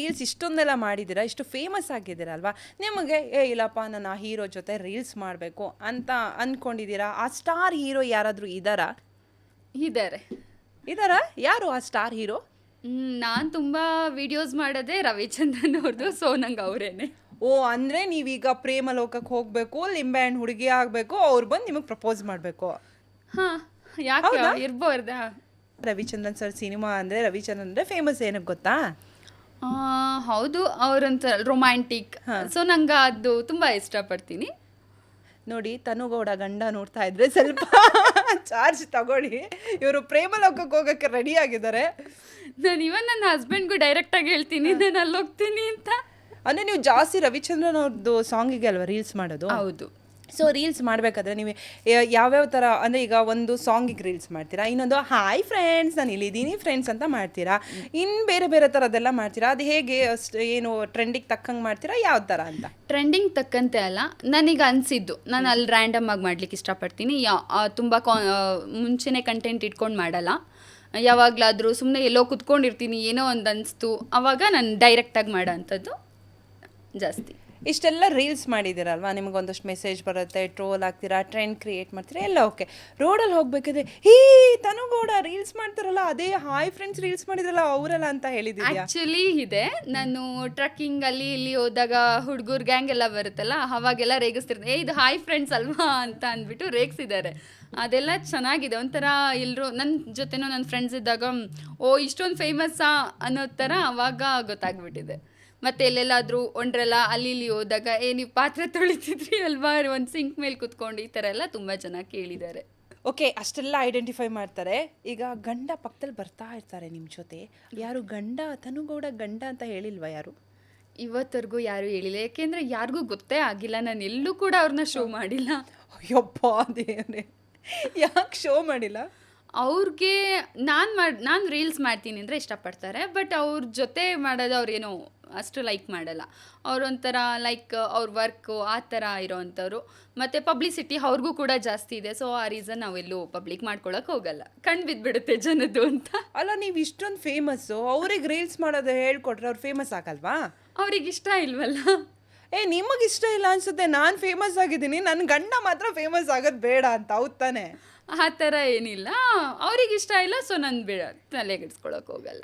Reels ಇಷ್ಟೊಂದೆಲ್ಲ ಮಾಡಿದ್ದೀರಾ? ಇಷ್ಟು ಫೇಮಸ್ ಆಗಿದ್ದೀರಲ್ವಾ ನಿಮಗೆ ಏ ಇಲ್ಲಪ್ಪ ನಾನು ಆ ಹೀರೋ ಜೊತೆ ರೀಲ್ಸ್ ಮಾಡಬೇಕು ಅಂತ ಅಂದ್ಕೊಂಡಿದ್ದೀರಾ ಆ ಸ್ಟಾರ್ ಹೀರೋ ಯಾರಾದರೂ ಇದ್ದಾರಾ? ಇದ್ದಾರೆ. ಇದ್ದಾರಾ? ಯಾರು ಆ ಸ್ಟಾರ್ ಹೀರೋ? ನಾನು ತುಂಬ ವಿಡಿಯೋಸ್ ಮಾಡೋದೇ ರವಿಚಂದ್ರನ್ ಅವ್ರದ್ದು ಸೊ ನಂಗೆ ಅವರೇನೆ. ಓ ಅಂದರೆ ನೀವೀಗ ಪ್ರೇಮ ಲೋಕಕ್ಕೆ ಹೋಗಬೇಕು ಲಿಂಬೆ ಹಣ್ಣು ಹುಡುಗಿ ಆಗಬೇಕು ಅವ್ರು ಬಂದು ನಿಮಗೆ ಪ್ರಪೋಸ್ ಮಾಡಬೇಕು. ಹಾಂ ಯಾಕೆ? ಇರ್ಬೋರ್ದಾ? ರವಿಚಂದ್ರನ್ ಸರ್ ಸಿನಿಮಾ ಅಂದರೆ ರವಿಚಂದ್ರನ್ ಅಂದರೆ ಫೇಮಸ್ ಏನಕ್ಕೆ ಗೊತ್ತಾ? ಆ, ಹೌದು ಅವರಂತ ರೊಮ್ಯಾಂಟಿಕ್ ಸೊ ನಂಗೆ ಅದು ತುಂಬ ಇಷ್ಟಪಡ್ತೀನಿ. ನೋಡಿ ತನುಗೌಡ ಗಂಡ ನೋಡ್ತಾ ಇದ್ರೆ ಸ್ವಲ್ಪ ಚಾರ್ಜ್ ತಗೊಳ್ಳಿ. ಇವರು ಪ್ರೇಮ ಲೋಕಕ್ಕೆ ಹೋಗೋಕ್ಕೆ ರೆಡಿ ಆಗಿದ್ದಾರೆ. ನಾನು ಇವನ್ ನನ್ನ ಹಸ್ಬೆಂಡ್ಗೂ ಡೈರೆಕ್ಟಾಗಿ ಹೇಳ್ತೀನಿ ನಾನು ಅಲ್ಲಿ ಹೋಗ್ತೀನಿ ಅಂತ. ಅಂದ್ರೆ ನೀವು ಜಾಸ್ತಿ ರವಿಚಂದ್ರನ್ ಅವ್ರದ್ದು ಸಾಂಗಿಗೆ ಅಲ್ವಾ ರೀಲ್ಸ್ ಮಾಡೋದು? ಹೌದು. ಸೊ ರೀಲ್ಸ್ ಮಾಡಬೇಕಾದ್ರೆ ನೀವು ಯಾವ್ಯಾವ ಥರ ಅಂದರೆ ಈಗ ಒಂದು ಸಾಂಗಿಗೆ ರೀಲ್ಸ್ ಮಾಡ್ತೀರಾ, ಇನ್ನೊಂದು ಹಾಯ್ ಫ್ರೆಂಡ್ಸ್ ನಾನು ಇಲ್ಲಿದ್ದೀನಿ ಫ್ರೆಂಡ್ಸ್ ಅಂತ ಮಾಡ್ತೀರಾ ಇನ್ನು ಬೇರೆ ಬೇರೆ ಥರದ್ದೆಲ್ಲ ಮಾಡ್ತೀರಾ, ಅದು ಹೇಗೆ, ಅಷ್ಟು ಏನು ಟ್ರೆಂಡಿಗೆ ತಕ್ಕಂಗೆ ಮಾಡ್ತೀರಾ ಯಾವ ಥರ ಅಂತ? ಟ್ರೆಂಡಿಂಗ್ ತಕ್ಕಂತೆ ಅಲ್ಲ, ನನಗೆ ಅನಿಸಿದ್ದು, ನಾನು ಅಲ್ಲಿ ರ್ಯಾಂಡಮ್ ಆಗಿ ಮಾಡ್ಲಿಕ್ಕೆ ಇಷ್ಟಪಡ್ತೀನಿ, ಯಾ ತುಂಬ ಕಾ ಮುಂಚೆನೇ ಕಂಟೆಂಟ್ ಇಟ್ಕೊಂಡು ಮಾಡಲ್ಲ, ಯಾವಾಗಲಾದರೂ ಸುಮ್ಮನೆ ಎಲ್ಲೋ ಕುತ್ಕೊಂಡಿರ್ತೀನಿ, ಏನೋ ಒಂದು ಅನಿಸ್ತು ಆವಾಗ ನಾನು ಡೈರೆಕ್ಟಾಗಿ ಮಾಡೋ ಅಂಥದ್ದು ಜಾಸ್ತಿ. ಇಷ್ಟೆಲ್ಲ ರೀಲ್ಸ್ ಮಾಡಿದ್ದೀರಲ್ವಾ? ನಿಮಗೊಂದಷ್ಟು ಮೆಸೇಜ್ ಬರುತ್ತೆ ಟ್ರೋಲ್ ಆಗ್ತೀರಾ ಟ್ರೆಂಡ್ ಕ್ರಿಯೇಟ್ ಮಾಡ್ತೀರಾ, ಎಲ್ಲ ಓಕೆ ರೋಡಲ್ಲಿ ಹೋಗ್ಬೇಕಾದ್ರೆ, ಹೀ, ತನುಗೌಡ ರೀಲ್ಸ್ ಮಾಡ್ತಾರಲ್ಲ, ಅದೇ ಹಾಯ್ ಫ್ರೆಂಡ್ಸ್ ರೀಲ್ಸ್ ಮಾಡಿದ್ರಲ್ಲ, ಅವರಲ್ಲ ಅಂತ ಹೇಳಿದ್ದೀರಾ ಆ್ಯಕ್ಚುಲಿ ಇದೆ. ನಾನು ಟ್ರಕ್ಕಿಂಗ್ ಅಲ್ಲಿ ಇಲ್ಲಿ ಹೋದಾಗ ಹುಡುಗರ್ ಗ್ಯಾಂಗ್ ಎಲ್ಲ ಬರುತ್ತಲ್ಲ, ಅವಾಗೆಲ್ಲ ರೇಗಿಸ್ತಿರ್ತಾರೆ ಏ, ಇದು ಹಾಯ್ ಫ್ರೆಂಡ್ಸ್ ಅಲ್ವಾ? ಅಂತ ಅಂದ್ಬಿಟ್ಟು ರೇಗಿಸಿದ್ದಾರೆ. ಅದೆಲ್ಲ ಚೆನ್ನಾಗಿದೆ. ಒಂಥರ ಎಲ್ಲರೂ ನನ್ನ ಜೊತೆನೂ ನನ್ನ ಫ್ರೆಂಡ್ಸ್ ಇದ್ದಾಗ, ಓ, ಇಷ್ಟೊಂದು ಫೇಮಸ್ಸಾ ಅನ್ನೋ ಥರ ಅವಾಗ ಗೊತ್ತಾಗ್ಬಿಟ್ಟಿದೆ. ಮತ್ತೆ ಎಲ್ಲೆಲ್ಲಾದರೂ ಒಂಡ್ರೆಲ್ಲ ಅಲ್ಲಿ ಇಲ್ಲಿ ಹೋದಾಗ ಏ ನೀವು ಪಾತ್ರೆ ತೊಳಿತಿದ್ರಿ ಅಲ್ವಾ? ಒಂದು ಸಿಂಕ್ ಮೇಲೆ ಕುತ್ಕೊಂಡು ಈ ಥರ ಎಲ್ಲ ತುಂಬ ಜನ ಕೇಳಿದ್ದಾರೆ. ಓಕೆ ಅಷ್ಟೆಲ್ಲ ಐಡೆಂಟಿಫೈ ಮಾಡ್ತಾರೆ. ಈಗ ಗಂಡ ಪಕ್ಕದಲ್ಲಿ ಬರ್ತಾ ಇರ್ತಾರೆ ನಿಮ್ಮ ಜೊತೆ. ಯಾರು ಗಂಡ ತನುಗೌಡ ಗಂಡ ಅಂತ ಹೇಳಿಲ್ವಾ ಯಾರು? ಇವತ್ತರೆಗೂ ಯಾರು ಹೇಳಿಲ್ಲ. ಯಾಕೆಂದರೆ ಯಾರಿಗೂ ಗೊತ್ತೇ ಆಗಿಲ್ಲ. ನಾನು ಎಲ್ಲೂ ಕೂಡ ಅವ್ರನ್ನ ಶೋ ಮಾಡಿಲ್ಲ. ಅಯ್ಯಪ್ಪ ದೇವ್ರೆ. ಯಾಕೆ ಶೋ ಮಾಡಿಲ್ಲ? ಅವ್ರಿಗೆ ನಾನು ಮಾಡಿ ನಾನು ರೀಲ್ಸ್ ಮಾಡ್ತೀನಿ ಅಂದರೆ ಇಷ್ಟಪಡ್ತಾರೆ ಬಟ್ ಅವ್ರ ಜೊತೆ ಮಾಡೋದು ಅವ್ರೇನೋ ಅಷ್ಟು ಲೈಕ್ ಮಾಡಲ್ಲ. ಅವರೊಂಥರ ಲೈಕ್ ಅವ್ರ ವರ್ಕು ಆ ಥರ ಇರೋವಂಥವ್ರು ಮತ್ತು ಪಬ್ಲಿಸಿಟಿ ಅವ್ರಿಗೂ ಕೂಡ ಜಾಸ್ತಿ ಇದೆ ಸೊ ಆ ರೀಸನ್ ನಾವೆಲ್ಲೂ ಪಬ್ಲಿಕ್ ಮಾಡ್ಕೊಳಕ್ಕೆ ಹೋಗಲ್ಲ. ಕಣ್ಣು ಬಿದ್ದುಬಿಡುತ್ತೆ ಜನದ್ದು ಅಂತ. ಅಲ್ಲ ನೀವು ಇಷ್ಟೊಂದು ಫೇಮಸ್ಸು ಅವ್ರಿಗೆ ರೀಲ್ಸ್ ಮಾಡೋದು ಹೇಳ್ಕೊಟ್ರೆ ಅವ್ರು ಫೇಮಸ್ ಆಗಲ್ವಾ? ಅವ್ರಿಗೆ ಇಷ್ಟ ಇಲ್ವಲ್ಲ? ಏ ನಿಮಗೆ ಇಷ್ಟ ಇಲ್ಲ ಅನ್ಸುತ್ತೆ. ನಾನು ಫೇಮಸ್ ಆಗಿದ್ದೀನಿ. ನನ್ನ ಗಂಡ ಮಾತ್ರ ಫೇಮಸ್ ಆಗೋದು ಬೇಡ ಅಂತ. ಹೌದ್ ತಾನೆ? ಆ ಥರ ಏನಿಲ್ಲ. ಅವ್ರಿಗೆ ಇಷ್ಟ ಇಲ್ಲ ಸೊ ನಾನು ಬೇಡ ತಲೆಗೆಡ್ಸ್ಕೊಳಕ್ಕೆ ಹೋಗಲ್ಲ.